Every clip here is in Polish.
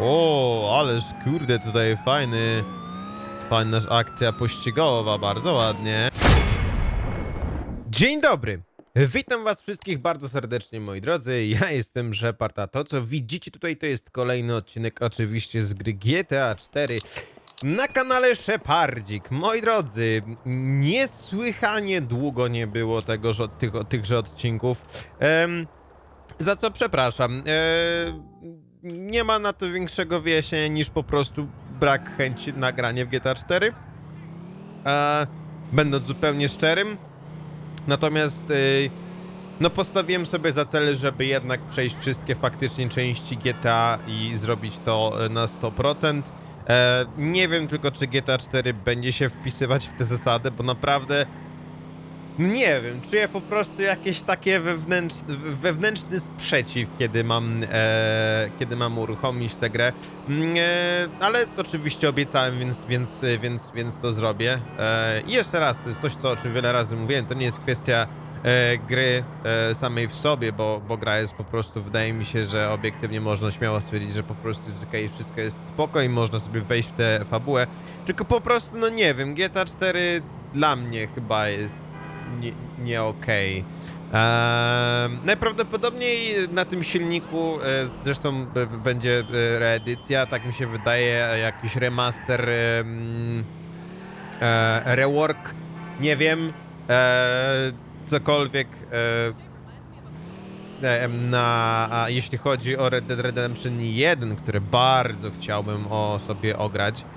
O, ależ kurde, tutaj fajny, fajna akcja pościgowa, bardzo ładnie. Dzień dobry. Witam was wszystkich bardzo serdecznie, moi drodzy. Ja jestem Shepard, a to co widzicie tutaj to jest kolejny odcinek oczywiście z gry GTA 4 na kanale Shepardzik. Moi drodzy, niesłychanie długo nie było tegoż, tych, tychże odcinków. Em, za co przepraszam. E, nie ma na to większego wyjaśnienia niż po prostu brak chęci nagrania w GTA 4. E, będąc zupełnie szczerym. Natomiast y, no postawiłem sobie za cel, żeby jednak przejść wszystkie faktycznie części GTA i zrobić to y, na 100%. E, nie wiem tylko, czy GTA 4 będzie się wpisywać w te zasady, bo naprawdę nie wiem, czuję po prostu jakieś takie wewnętrz, wewnętrzny sprzeciw, kiedy mam, e, kiedy mam uruchomić tę grę. Mm, E, ale oczywiście obiecałem, więc, więc, więc, więc to zrobię. E, I jeszcze raz, to jest coś, co, o czym wiele razy mówiłem, to nie jest kwestia e, gry e, samej w sobie, bo, bo gra jest po prostu, wydaje mi się, że obiektywnie można śmiało stwierdzić, że po prostu jest okej, wszystko jest spoko i można sobie wejść w tę fabułę. Tylko po prostu, no nie wiem, GTA 4 dla mnie chyba jest nie, nie okej. Ehm, najprawdopodobniej na tym silniku, e, zresztą b- będzie e, reedycja, tak mi się wydaje, e, jakiś remaster, em, e, rework, nie wiem, e, cokolwiek e, em, na, a jeśli chodzi o Red Dead Redemption 1, które bardzo chciałbym o sobie ograć, e,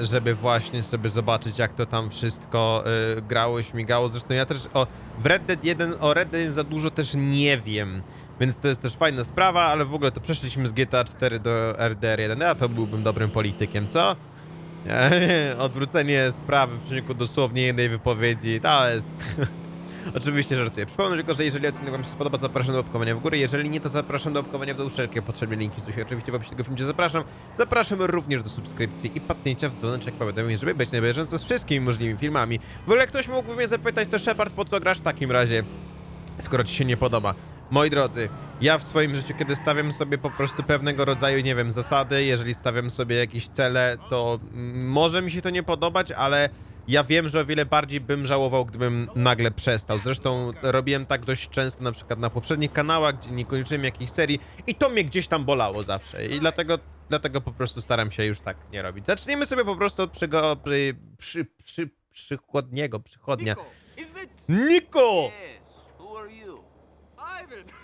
żeby właśnie sobie zobaczyć, jak to tam wszystko e, grało, śmigało. Zresztą ja też o, w Red Dead 1, o Red Dead 1 za dużo też nie wiem. Więc to jest też fajna sprawa, ale w ogóle to przeszliśmy z GTA 4 do RDR 1. Ja to byłbym dobrym politykiem, co? Odwrócenie sprawy w przeciwku dosłownie jednej wypowiedzi, to jest... Oczywiście żartuję. Przypomnę tylko, że jeżeli odcinek wam się spodoba, zapraszam do łapkowania w górę. Jeżeli nie, to zapraszam do łapkowania w dół. Wszelkie potrzebne linki są się oczywiście w opisie tego filmu, zapraszam. Zapraszam również do subskrypcji i patrznięcia w dzwoneczek powiadomień, żeby być na bieżąco z wszystkimi możliwymi filmami. W ogóle ktoś mógłby mnie zapytać, to Shepard, po co grasz w takim razie, skoro ci się nie podoba? Moi drodzy, ja w swoim życiu, kiedy stawiam sobie po prostu pewnego rodzaju, nie wiem, zasady, jeżeli stawiam sobie jakieś cele, to może mi się to nie podobać, ale ja wiem, że o wiele bardziej bym żałował, gdybym nagle przestał. Zresztą robiłem tak dość często, na przykład na poprzednich kanałach, gdzie nie kończyłem jakichś serii i to mnie gdzieś tam bolało zawsze i dlatego, dlatego po prostu staram się już tak nie robić. Zacznijmy sobie po prostu od przygo, przy, przy, przy, przychodniego, przychodnia. Niko!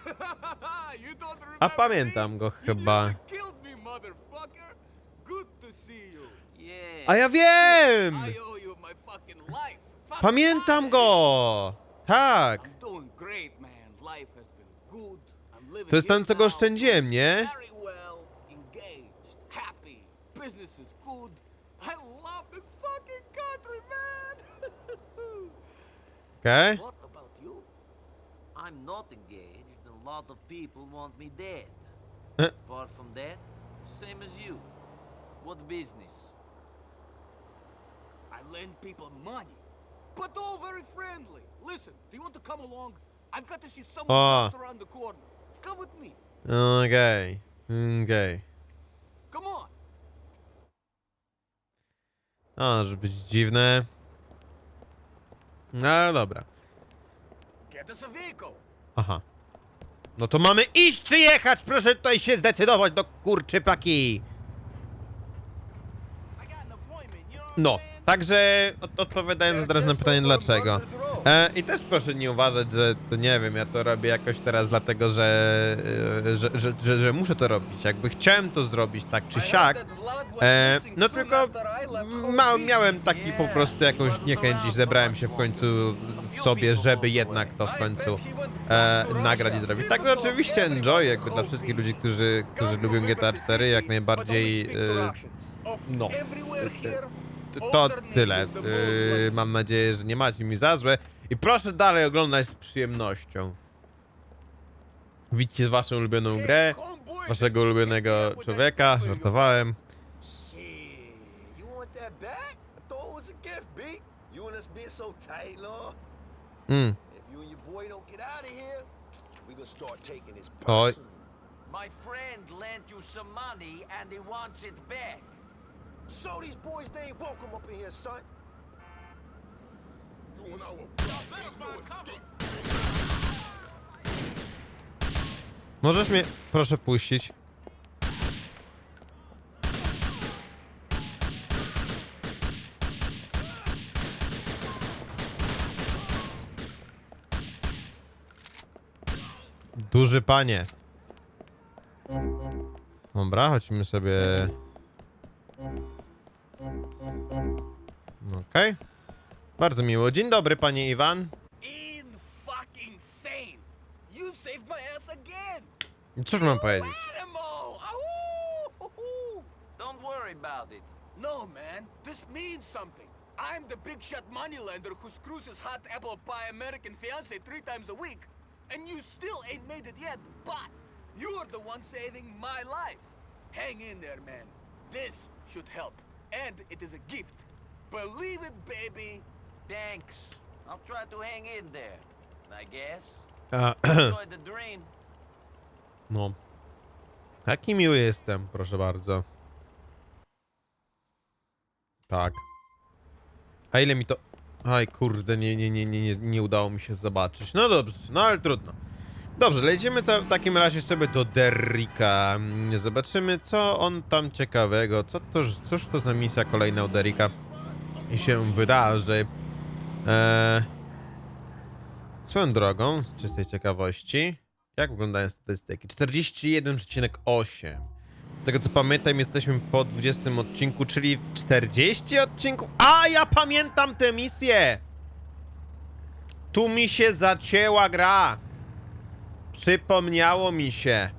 A pamiętam go chyba. A ja wiem! Pamiętam go! Tak! To jest tam, co go oszczędziłem, nie? Okej? you? I'm not engaged. A lot of people want me dead. Eh. Apart from that, same as you. What business? Lend people money, but all very friendly. Listen, do you want to come along? I've got to see someone Ah. just around the corner. Come with me. Okej. Okej. Come on. A, żeby być dziwne. No dobra. Get us a vehicle. Aha. No to mamy iść czy jechać? Proszę tutaj się zdecydować do kurczypaki. No, także od, odpowiadając teraz na pytanie dlaczego. E, I też proszę nie uważać, że to nie wiem, ja to robię jakoś teraz dlatego, że, e, że, że, że, że muszę to robić. Jakby chciałem to zrobić tak czy siak. E, no tylko ma, miałem taki po prostu jakąś niechęć i zebrałem się w końcu w sobie, żeby jednak to w końcu e, nagrać i zrobić. Tak, no oczywiście enjoy jakby dla wszystkich ludzi, którzy, którzy lubią GTA 4 jak najbardziej e, no, to, tyle. E, mam nadzieję, że nie macie mi za złe i proszę dalej oglądać z przyjemnością. Widzicie waszą ulubioną grę, waszego ulubionego człowieka, żartowałem. Mm. Oj. Show these boys they ain't welcome up in here, son. You and I. Możesz mnie proszę puścić? Duży panie. Dobra, chodźmy sobie. Okej. Bardzo miło. Dzień dobry, panie Iwan. In fucking sane. You saved my ass again. Cóż mam powiedzieć? Don't worry about it. No, man. This means something. I'm the big shot moneylender who screws his hot apple pie American fiance three times a week. And you still ain't made it yet, but you're the one saving my life. Hang in there, man. This should help. And it is a gift. Believe it, baby. Thanks. I'll try to hang in there. I guess. A, Enjoy the dream. No. Taki miły jestem, proszę bardzo. Tak. A ile mi to... Aj, kurde, nie, nie, nie, nie, nie, nie udało mi się zobaczyć. No dobrze, no ale trudno. Dobrze, lecimy w takim razie sobie do Derrika. Mm, Zobaczymy, co on tam ciekawego. Co to, cóż to za misja kolejna u Derrika i się wydarzy. Eee... Swoją drogą, z czystej ciekawości, jak wyglądają statystyki? 41,8. Z tego co pamiętam, jesteśmy po 20 odcinku, czyli 40 odcinków. A ja pamiętam tę misję! Tu mi się zacięła gra. Przypomniało mi się.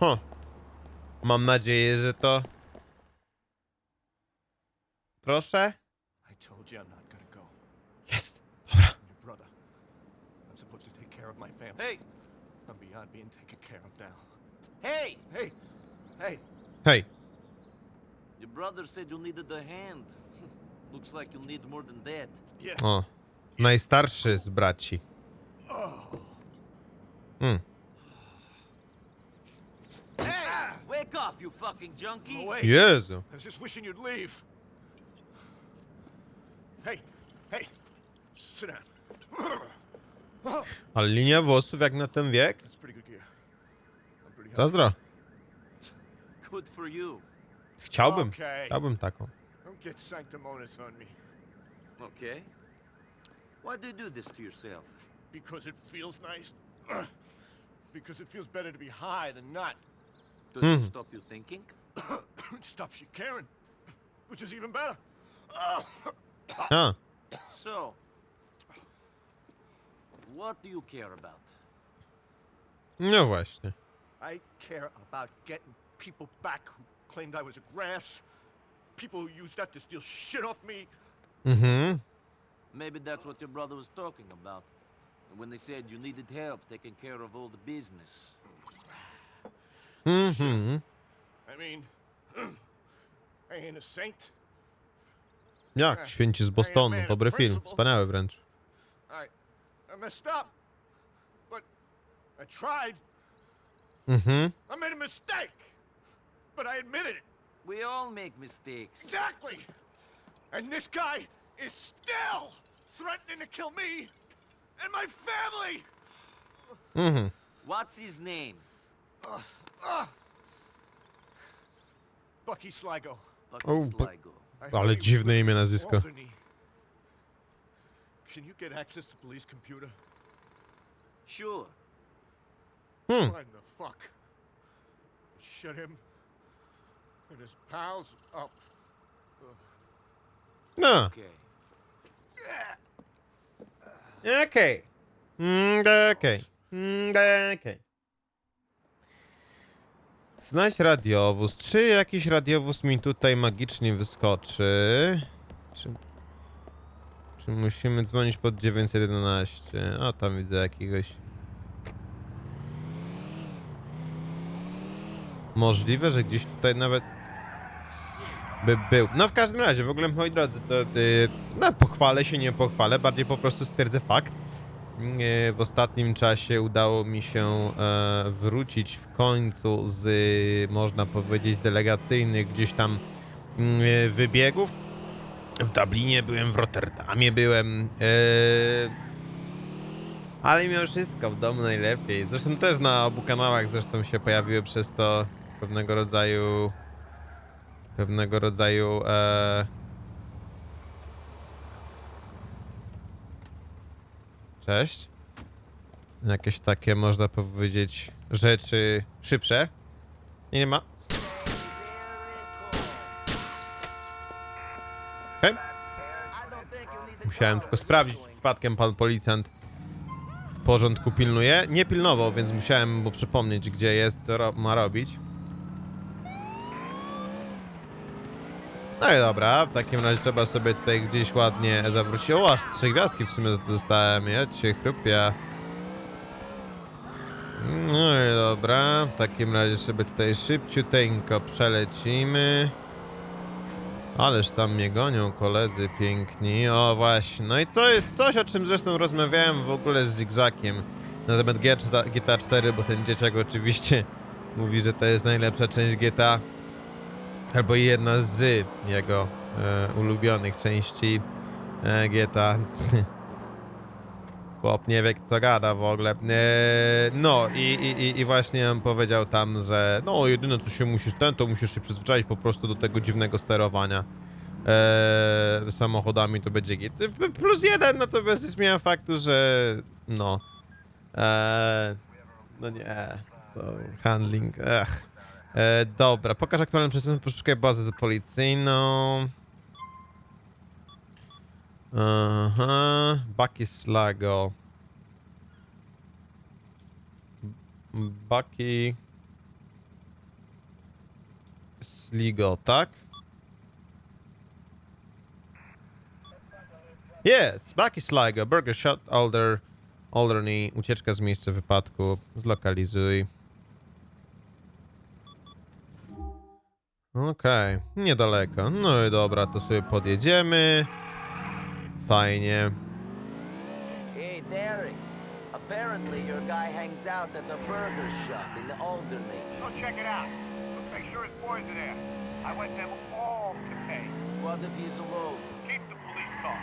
Huh. Mam nadzieję, że to. Proszę? Jest. Family. Hey, I'm beyond being taken care of now. hey! Hey, hey, Hej. Your brother said you needed a hand. Looks like you need more than that. yeah. O. Najstarszy z braci. Hmm. Hey! Wake up, you fucking junkie! No way. Jezu. I was just wishing you'd leave. Hey, hey, sit down. Ale linia włosów jak na ten wiek? That's pretty good gear. I'm pretty happy. Zazdro. Good for you. Chciałbym. Chciałbym taką. Don't get sanctimonious on me. Okay. Why do you do this to yourself? Because it feels nice. Because it feels better to be high than not. Does it Mhm. stop you thinking? It stops you caring, which is even better. A. So, what do you care about? No właśnie. I care about getting people back who claimed I was a grass. People who used that to steal shit off me. Mhm. Maybe that's what your brother was talking about. When they said you needed help taking care of all the business. Mhm. I mean, I ain't a saint. Jak Święci z Bostonu. Dobry film. Wspaniały wręcz. I, I messed up. But I tried. Mhm. I made a mistake. But I admitted it. We all make mistakes. Exactly. And this guy is still threatening to kill me and my family. Mm-hmm. What's his name? Bucky Sligo. Bucky Oh, Sligo. I heard Ale he was dziwne living imię, nazwisko. Can you get access to police computer? Sure. Hmm. Why the fuck? Shut him and his pals up. No. Okay. Okej. Mm, Okej. Mm, Okej. Znajdź radiowóz. Czy jakiś radiowóz mi tutaj magicznie wyskoczy? Czy, czy musimy dzwonić pod 911? O, tam widzę jakiegoś. Możliwe, że gdzieś tutaj nawet by był. No w każdym razie, w ogóle moi drodzy, to yy, no pochwalę się, nie pochwalę, bardziej po prostu stwierdzę fakt. e, w ostatnim czasie udało mi się e, wrócić w końcu z, można powiedzieć, delegacyjnych gdzieś tam e, wybiegów. W Dublinie byłem, w Rotterdamie byłem. E, ale mimo wszystko w domu najlepiej. Zresztą też na obu kanałach zresztą się pojawiły przez to pewnego rodzaju pewnego rodzaju e, Cześć. Jakieś takie, można powiedzieć, rzeczy szybsze. Nie, nie ma. Okej. Musiałem tylko sprawdzić, czy przypadkiem pan policjant porządku pilnuje. Nie pilnował, więc musiałem mu przypomnieć, gdzie jest, co ma robić. No i dobra, w takim razie trzeba sobie tutaj gdzieś ładnie zawrócić. O, aż trzy gwiazdki w sumie dostałem, ja cię chrupia. No i dobra, w takim razie sobie tutaj szybciuteńko przelecimy. Ależ tam mnie gonią koledzy piękni. O właśnie, no i to jest coś, o czym zresztą rozmawiałem w ogóle z Zigzakiem na temat GTA GTA 4, bo ten dzieciak oczywiście mówi, że to jest najlepsza część GTA. Albo jedna z jego e, ulubionych części e, GTA. Chłop nie wie co gada w ogóle. E, no i, i, i- właśnie powiedział tam, że no jedyne co się musisz ten, to musisz się przyzwyczaić po prostu do tego dziwnego sterowania e, samochodami, to będzie git. Plus jeden, natomiast nie zmienia faktu, że no e, no nie, to handling, ech. E, dobra, pokaż aktualny przestępstwo, poszukaj bazę policyjną. Aha, Bucky Slago. Bucky Sligo, tak? Jest, Bucky Sligo, Burger Shot, Alder, Alderney, ucieczka z miejsca wypadku, zlokalizuj. Okej, niedaleko. No i dobra, to sobie podjedziemy. Fajnie. Hey, Derek. Apparently your guy hangs out at the burger shop in Alderney. Go check it out. Let's make sure his boys are there. I want them all to pay. What if he's alone? Keep the police talk.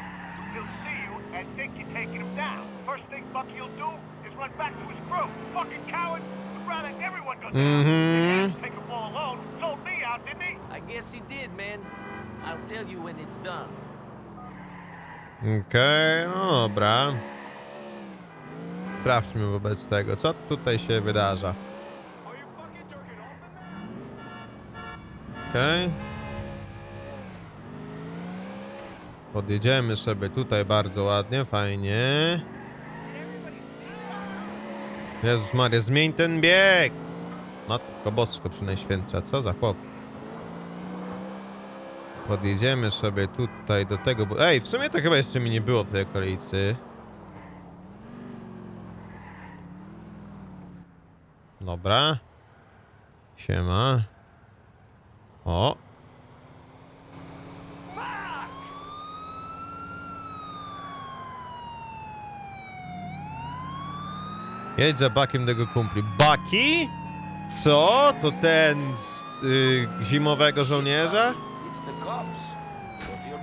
He'll see you and think you're taking him down. First thing Bucky'll do is run back to his crew. Fucking coward. Would rather everyone go down. Mhm. He take a ball alone. Out, didn't he? I guess he did, man. I'll tell you when it's done. Okej, no dobra. Sprawdźmy wobec tego, co tutaj się wydarza. Okej. Podjedziemy sobie tutaj bardzo ładnie, fajnie. Jezus Maria, zmień ten bieg! Matko Bosko przynajświętsza, co za chłop. Podjedziemy sobie tutaj do tego, bo... Ej, w sumie to chyba jeszcze mi nie było w tej okolicy. Dobra. Siema. O. Jedź za Bakiem tego kumpli. Baki? Co? To ten z y, zimowego żołnierza? Cops. Go to your.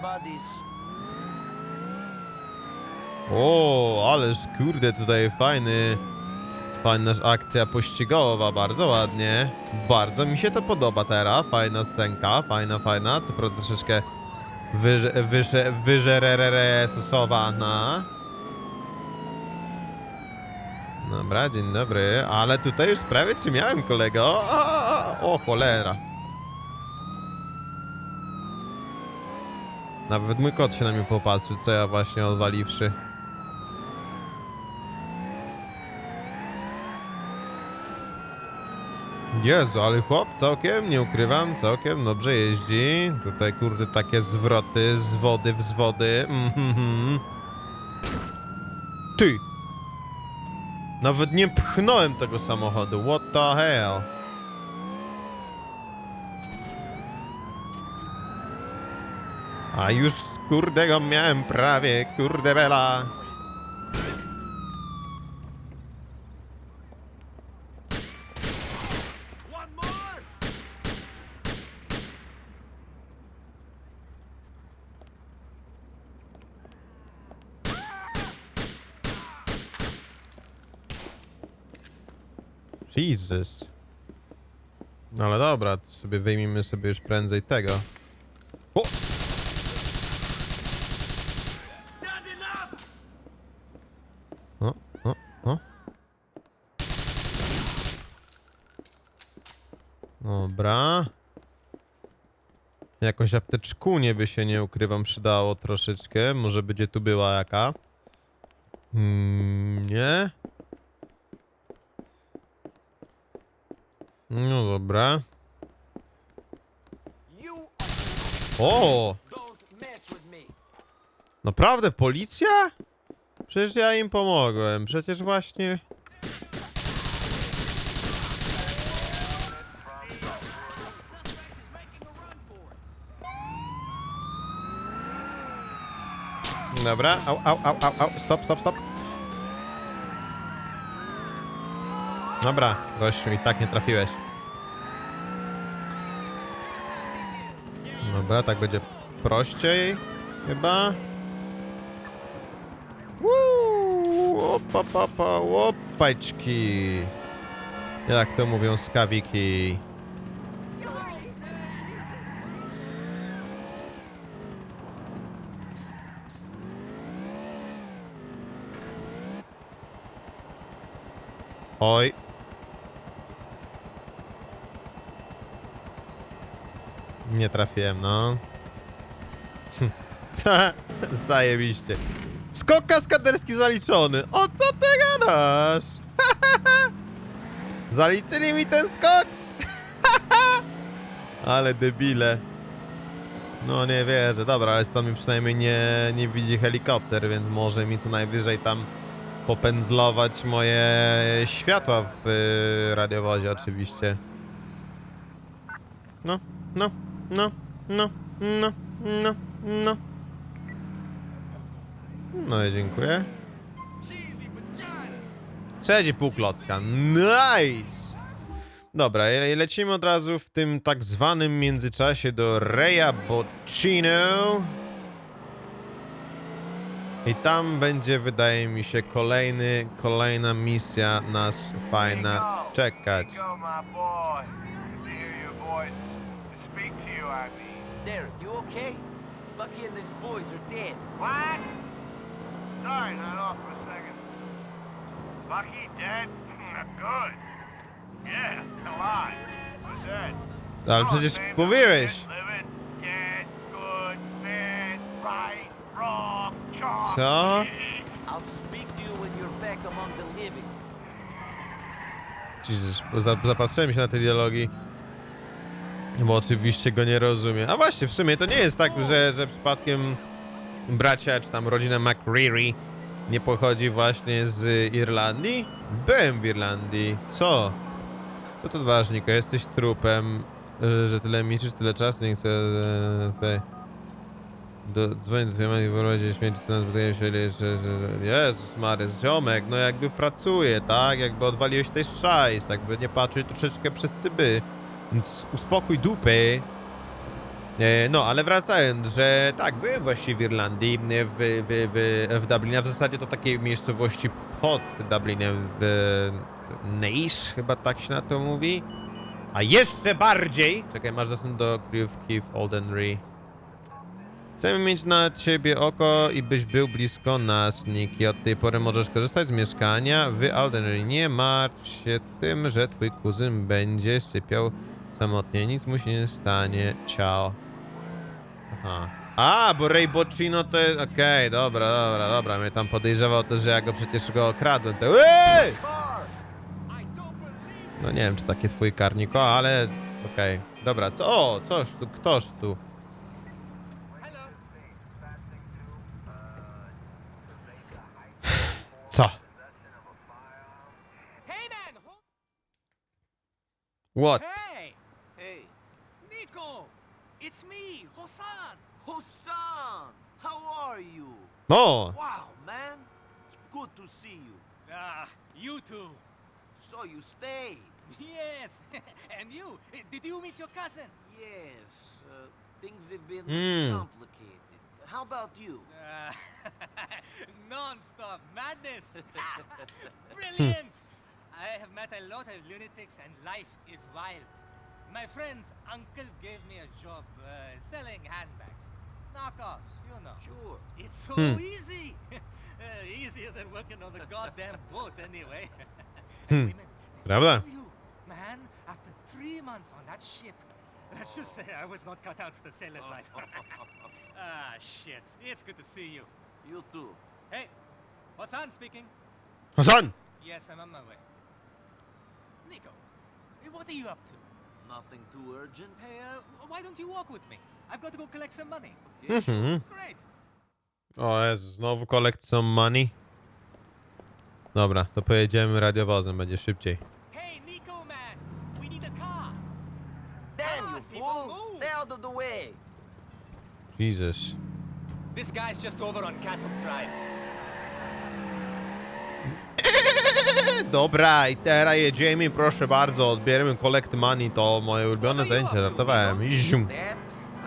O, ależ kurde, tutaj fajny, fajna akcja pościgowa, bardzo ładnie. Bardzo mi się to podoba teraz, fajna scenka, fajna, fajna, co prawda troszeczkę wyże, wyże, wyżererere stosowana. Dobra, dzień dobry, ale tutaj już prawie czy miałem kolego. O, o, o, o cholera. Nawet mój kot się na mnie popatrzył, co ja właśnie odwaliwszy. Jezu, ale chłop całkiem, nie ukrywam, całkiem dobrze jeździ. Tutaj kurde takie zwroty z wody w zwody. Mhm. Ty! Nawet nie pchnąłem tego samochodu. What the hell? A już kurde go miałem prawie, kurde bela. Jesus. No ale dobra, to sobie wyjmijmy sobie już prędzej tego. Jakoś apteczkunię by się nie ukrywam przydało troszeczkę. Może będzie tu była jaka. Hmm, nie? No dobra. O! Naprawdę policja? Przecież ja im pomogłem. Przecież właśnie. Dobra, au, au, au, au, au, stop, stop, stop. Dobra, gościu, i tak nie trafiłeś. Dobra, tak będzie prościej, chyba. Woo! Opa, pa, pa, łopaczki. Jak to mówią skawiki. Oj. Nie trafiłem, no. Zajebiście. Skok kaskaderski zaliczony. O co ty gadasz? Zaliczyli mi ten skok? ale debile. No nie wierzę. Dobra, ale stąd mi przynajmniej nie, nie widzi helikopter, więc może mi co najwyżej tam popędzlować moje światła w y, radiowozie oczywiście. No, no, no, no, no, no, no. No i dziękuję. Trzeci półklocka. Nice! Dobra, le- lecimy od razu w tym tak zwanym międzyczasie do Reya Boccino. I tam będzie, wydaje mi się, kolejny, kolejna misja nas fajna czekać. Derek, you okay? Bucky and his boys are dead. What? Sorry, not off for a second. Bucky dead? Good. Yeah, alive. Who's that? Ale przecież mówiłeś. Living, dead, good, bad, right, wrong. Co? Jezus, za, zapatrzyłem się na te dialogi. Bo oczywiście go nie rozumiem. A właśnie, w sumie to nie jest tak, że, że przypadkiem bracia, czy tam rodzina McCreary nie pochodzi właśnie z Irlandii? Byłem w Irlandii. Co? Co to ważnika? Jesteś trupem, y, że tyle liczysz, tyle czasu, nie chcę... e, Tutaj... Do, dzwonię do twojej matki w razie śmierci, co nas wydaje się, że, że. Jezus Marys, ziomek, no jakby pracuje, tak? Jakby odwaliłeś tej szajs, jakby nie patrzeć troszeczkę przez cyby. Więc uspokój dupy. E, No, ale wracając, że tak, byłem właśnie w Irlandii, w, w, w, w Dublinie, w zasadzie to takiej miejscowości pod Dublinem, w Neish, chyba tak się na to mówi. A jeszcze bardziej! Czekaj, masz dostęp do kryjówki w Oldenry. Chcemy mieć na ciebie oko i byś był blisko nas, Nick. I od tej pory możesz korzystać z mieszkania w Aldenry. Nie martw się tym, że twój kuzyn będzie sypiał samotnie. Nic mu się nie stanie. Ciao. Aha. A, bo Ray Boccino to jest... Okej, dobra, dobra, dobra. Mnie tam podejrzewał to, że ja go przecież go okradłem. To... Ej! No nie wiem, czy taki twój karniko, ale... Okej. Dobra, co? O, coś tu, ktoś tu. Co? Hey man! What? hey! Hey, Nico! It's me, Hosan! Hassan! How are you? O! Wow, man. It's good to see you. Ah, you too. So you stayed? Yes! and you? Did you meet your cousin? Yes. Uh, things have been Mm. complicated. How about you? Uh, non-stop madness! Brilliant! I have met a lot of lunatics and life is wild. My friend's uncle gave me a job uh, selling handbags. Knockoffs, you know. Sure. It's so easy. uh, easier than working on the goddamn boat anyway. and women, they Prawda? love you. Man, after three months on that ship, let's just say I was not cut out for the sailor's life. ah, shit. It's good to see you. You too. Hey, Hassan speaking. Hassan! Yes, I'm on my way. Nico, what are you up to? Nothing too urgent. Hey, uh, why don't you walk with me? I've got to go collect some money. Okay, sure. Mhm. Great. O Jezu, znowu collect some money. Dobra, to pojedziemy radiowozem, będzie szybciej. Hey, Nico, man, we need a car. Damn you on, fool! move. Stay out of the way! Jesus. This guy's just over on Castle Drive. Dobra, i teraz jedziemy, proszę bardzo, odbieremy collect money, to moje ulubione zajęcie, żartowałem. Zium. Dad,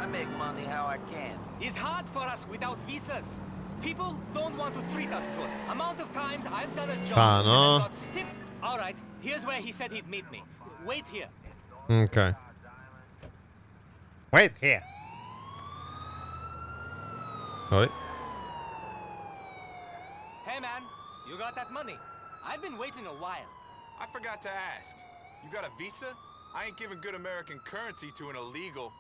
I make money how I can. It's hard for us without visas. People don't want to treat us good. Amount of times I've done a job Ah, no. and I got stiff. All right, here's where he said he'd meet me. Wait here. Okej. Wait here. Got that money? I've been waiting a while. I forgot to ask. You got a visa? I ain't giving good American currency to an illegal.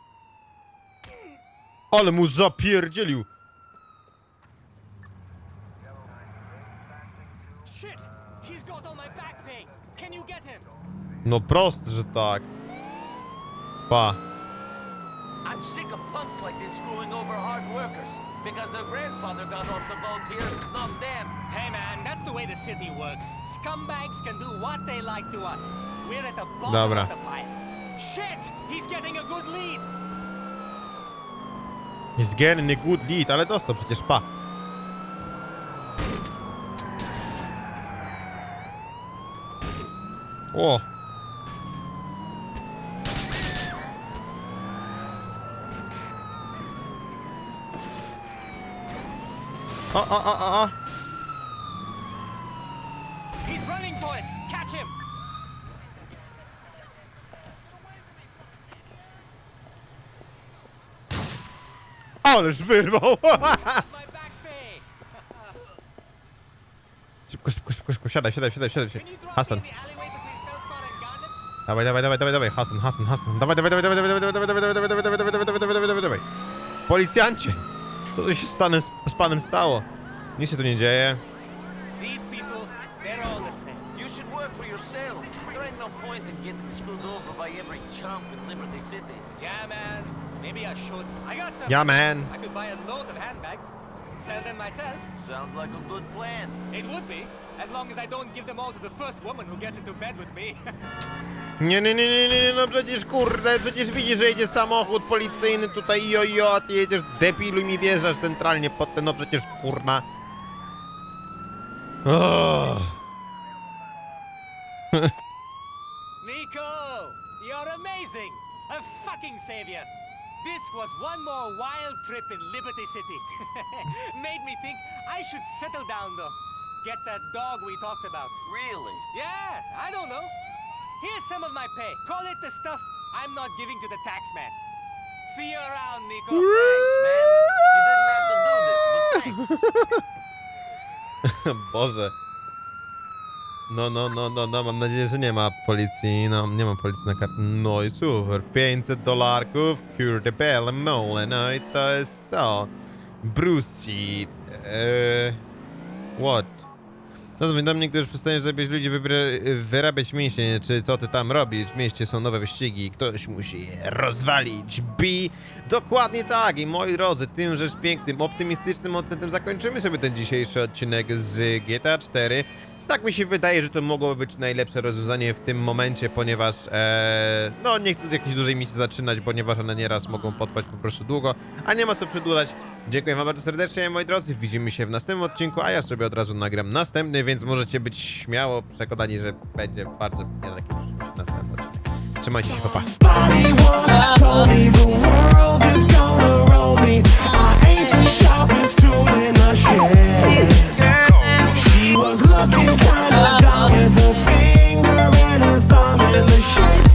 Ale mu zapierdzielił. Shit! He's got all my back pay. Can you get him? No prost, że tak. Pa. I'm sick of punks like this screwing over hard workers. Because their grandfather got off the boat here, not them. Hey man, that's the way the city works. Scumbags can do what they like to us. We're at the bottom Dobra. of the pile. Shit! He's getting a good lead. He's getting a good lead, ale dostał przecież, pa. O. O, o, o, o, o. He's running for it. Catch him. Ależ wyrwał! My back pay. Szybko, szybko, szybko, szybko, siadaj, siadaj, siadaj, siadaj. Can you drop me Hasan. in the alleyway between Feldspar and Garnet? Dawaj, dawaj, dawaj, dawaj, dawaj, Hasan, Hasan, Hasan. Dawaj, dawaj, dawaj, dawaj, dawaj, dawaj, dawaj, dawaj, dawaj, dawaj, dawaj, dawaj, dawaj, dawaj, dawaj, dawaj, dawaj. Policjancie! Co tu się z panem, z panem stało? Nic się tu nie dzieje. These people, they're all the same. You should work for yourself. There ain't no point in getting screwed over by every chump in Liberty City. Yeah, man. Maybe I should. I got some. Yeah, man. I could buy a load of handbags. Sell them myself. Sounds like a good plan. It would be, as long as I don't give them all to the first woman who gets into bed with me. Nie, nie, nie, nie, nie, nie, no przecież kurde, przecież widzisz, że jedzie samochód policyjny tutaj jo, jo, a ty jedziesz debilu i mi wjeżdżasz centralnie pod ten, no przecież kurna. Oh. Nico, you're amazing. A fucking savior. This was one more wild trip in Liberty City. Made me think I should settle down though. Get that dog we talked about. Really? Yeah, I don't know. Here's some of my pay. Call it the stuff I'm not giving to the tax man. See you around, Nico. Thanks, man. You didn't have to do this, but thanks. Boże. No, no, no, no, no, mam nadzieję, że nie ma policji, no, nie ma policji na kartę. No i super, 500 dolarków, kurde bele mole, no i to jest to. Bruce, eee, what? Zadzwoń do mnie, gdy już przestaniesz zabijać ludzi, wyrabiać mięśnie, czy co ty tam robisz? W mieście są nowe wyścigi, ktoś musi je rozwalić. Bi, dokładnie tak i moi drodzy, tym rzecz pięknym, optymistycznym akcentem zakończymy sobie ten dzisiejszy odcinek z GTA 4 tak mi się wydaje, że to mogłoby być najlepsze rozwiązanie w tym momencie, ponieważ e, no nie chcę jakiejś dużej misji zaczynać, ponieważ one nieraz mogą potrwać po prostu długo, a nie ma co przedłużać. Dziękuję wam bardzo serdecznie, moi drodzy, widzimy się w następnym odcinku, a ja sobie od razu nagram następny, więc możecie być śmiało przekonani, że będzie bardzo jednak przyszłość następny odcinek. Trzymajcie się, papa. Pa. Was looking kinda dumb with a finger and a thumb in the shape.